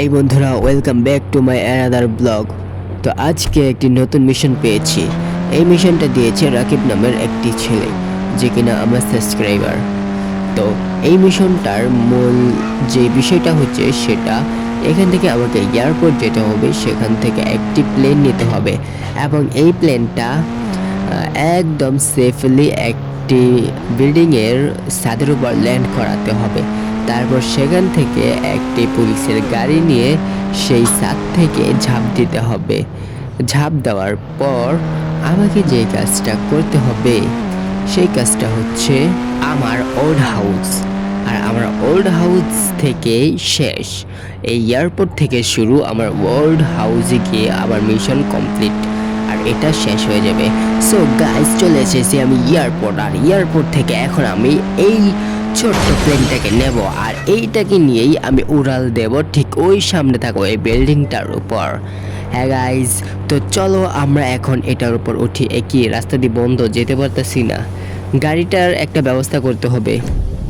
এই বন্ধুরা welcome back to my another blog তো আজকে একটি নতুন মিশন পেয়েছি। এই মিশনটা দিয়েছে রাকিব নামের একটি ছেলে, যে কিনা আমার সাবস্ক্রাইবার তো এই মিশনটার মূল যে বিষয়টা হচ্ছে সেটা, এখান থেকে আমাকে এয়ারপোর্ট যেতে হবে, সেখান থেকে একটি প্লেন নিতে হবে। এবং এই প্লেনটা একদম সেফলি একটি বিল্ডিংয়ের ছাদের উপর ল্যান্ড করাতে হবে। তারপর সেখান থেকে একটি পুলিশের গাড়ি নিয়ে সেই ছাদ থেকে ঝাঁপ দিতে হবে। ঝাঁপ দেওয়ার পর আমাকে যে কাজটা করতে হবে, সেই কাজটা হচ্ছে আমার ওল্ড হাউস আর আমার ওল্ড হাউস থেকে শেষ। এই এয়ারপোর্ট থেকে শুরু আমার ওল্ড হাউসে গিয়ে আমার মিশন কমপ্লিট এটা শেষ হয়ে যাবে। সো গাইজ চলে এসেছি আমি এয়ারপোর্ট আর এয়ারপোর্ট থেকে এখন আমি এই ছোট্ট প্লেনটাকে নেব, আর এইটাকে নিয়েই আমি উড়াল দেব ঠিক ওই সামনে থাকো এই বিল্ডিংটার উপর। হ্যাঁ গাইজ তো চলো আমরা এখন এটার উপর উঠি, একই রাস্তা দিয়ে বন্ধ যেতে পারতেছি না। গাড়িটার একটা ব্যবস্থা করতে হবে,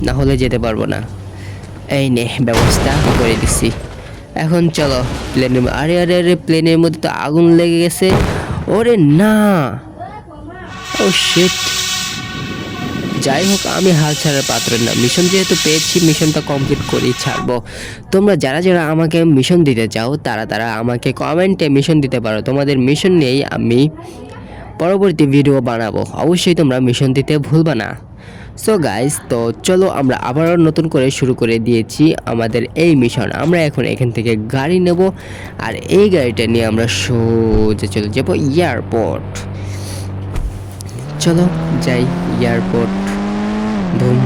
না হলে যেতে পারব না। এই নে, ব্যবস্থা করে দিচ্ছি এখন চলো প্লেনের আরে আরে আরে প্লেনের মধ্যে তো আগুন লেগে গেছে। ওরে না। ও শিট যাই হোক, আমি হাল ছাড়ার পাত্র না। মিশন যেহেতু পেয়েছি মিশনটা কমপ্লিট করেই ছাড়বো। তোমরা যারা যারা আমাকে মিশন দিতে চাও, তারা তারা আমাকে কমেন্টে মিশন দিতে পারো। তোমাদের মিশন নিয়েই আমি পরবর্তী ভিডিও বানাবো। অবশ্যই তোমরা মিশন দিতে ভুলবা না। সো গাইস তো চলো আমরা আবারও নতুন করে শুরু করে দিয়েছি আমাদের এই মিশন আমরা এখন এখান থেকে গাড়ি নেব আর এই গাড়িটা নিয়ে আমরা সোজা চলে যাব এয়ারপোর্ট চলো যাই এয়ারপোর্ট ধুম।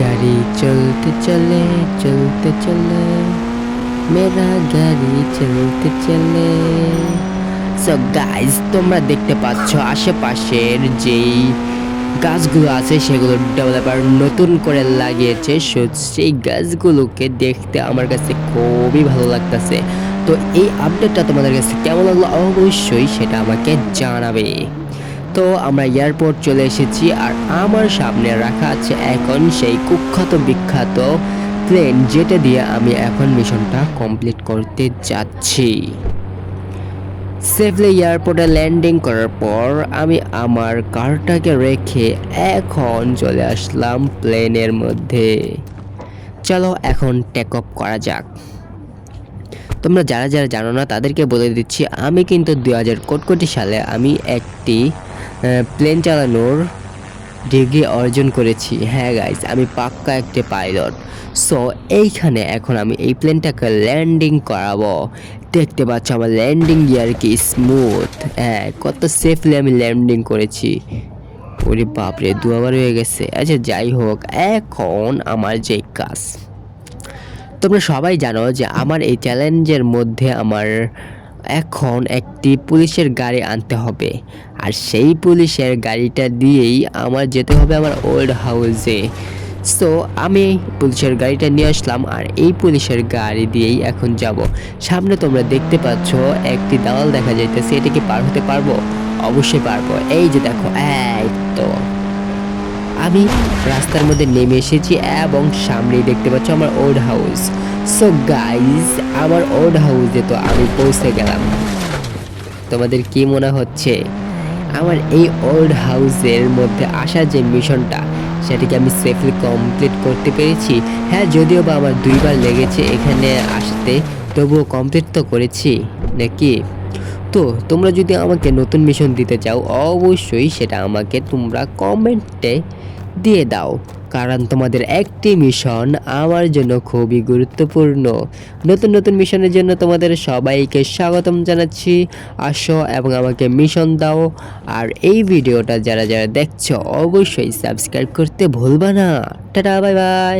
গাড়ি চলতে চলে চলতে চলে। মেরা গাড়ি চলতে চলে। সো গাইস তোমরা দেখতে পাচ্ছ আশেপাশের যেই গাছগুলো আছে, সেগুলো ডেভেলপার নতুন করে লাগিয়েছে। সো সেই গাছগুলোকে দেখতে আমার কাছে খুবই ভালো লাগতেছে। তো এই আপডেটটা তোমাদের কাছে কেমন লাগল? অবশ্যই সেটা আমাকে জানাবে। তো আমরা এয়ারপোর্ট চলে এসেছি, আর আমার সামনে রাখা আছে এখন সেই কুখ্যাত বিখ্যাত প্লেন যেটা দিয়ে আমি এখন মিশনটা কমপ্লিট করতে যাচ্ছি। সেফলি এয়ারপোর্টে ল্যান্ডিং করার পর আমি আমার কারটাকে রেখে এখন চলে আসলাম প্লেনের মধ্যে। চলো এখন টেক অফ করা যাক। তোমরা যারা যারা জানো না, তাদেরকে বলে দিচ্ছি, আমি কিন্তু দু হাজার কোটি সালে আমি একটি প্লেন চালানোর ডিগ্রি অর্জন করেছি। হ্যাঁ গাইস আমি পাক্কা একটি পাইলট সো এইখানে এখন আমি এই প্লেনটাকে ল্যান্ডিং করাবো। দেখতে পাচ্ছ আমার ল্যান্ডিং গিয়ার কি স্মুথ হ্যাঁ কত সেফলি আমি ল্যান্ডিং করেছি। ওরে বাপরে, দুবার হয়ে গেছে। আচ্ছা যাই হোক, এখন আমার যে কাজ। তোমরা সবাই জানো যে আমার এই চ্যালেঞ্জের মধ্যে আমার এখন একটি পুলিশের গাড়ি আনতে হবে। আর সেই পুলিশের গাড়িটা দিয়েই আমার যেতে হবে আমার ওল্ড হাউসে সো আমি পুলিশের গাড়িটা নিয়ে আসলাম আর এই পুলিশের গাড়ি দিয়েই এখন যাব। সামনে তোমরা দেখতে পাচ্ছ, একটি দালাল দেখা যাইতেছে। এটা কি পার হতে পারব? অবশ্যই পারব। এই যে দেখো, এই তো। আমি রাস্তার মধ্যে নেমে এসেছি এবং সামনেই দেখতে পাচ্ছ আমার ওল্ড হাউস সো গাইজ আমার ওল্ড হাউসে তো আমি পৌঁছে গেলাম। তোমাদের কি মনে হচ্ছে? আমার এই ওল্ড হাউসের মধ্যে আসা যে মিশনটা, সেটাকে আমি সেফলি কমপ্লিট করতে পেরেছি। হ্যাঁ যদিও বা আমার দুইবার লেগেছে এখানে আসতে, তবুও কমপ্লিট তো করেছি। নাকি? তো তোমরা যদি আমাকে নতুন মিশন দিতে চাও, অবশ্যই সেটা আমাকে তোমরা কমেন্টে দিয়ে দাও। কারণ তোমাদের একটি মিশন আমার জন্য খুবই গুরুত্বপূর্ণ। নতুন নতুন মিশনের জন্য তোমাদের সবাইকে স্বাগতম জানাচ্ছি। আসো এবং আমাকে মিশন দাও। আর এই ভিডিওটা যারা যারা দেখছ, অবশ্যই সাবস্ক্রাইব করতে ভুলবা না। Tata bye bye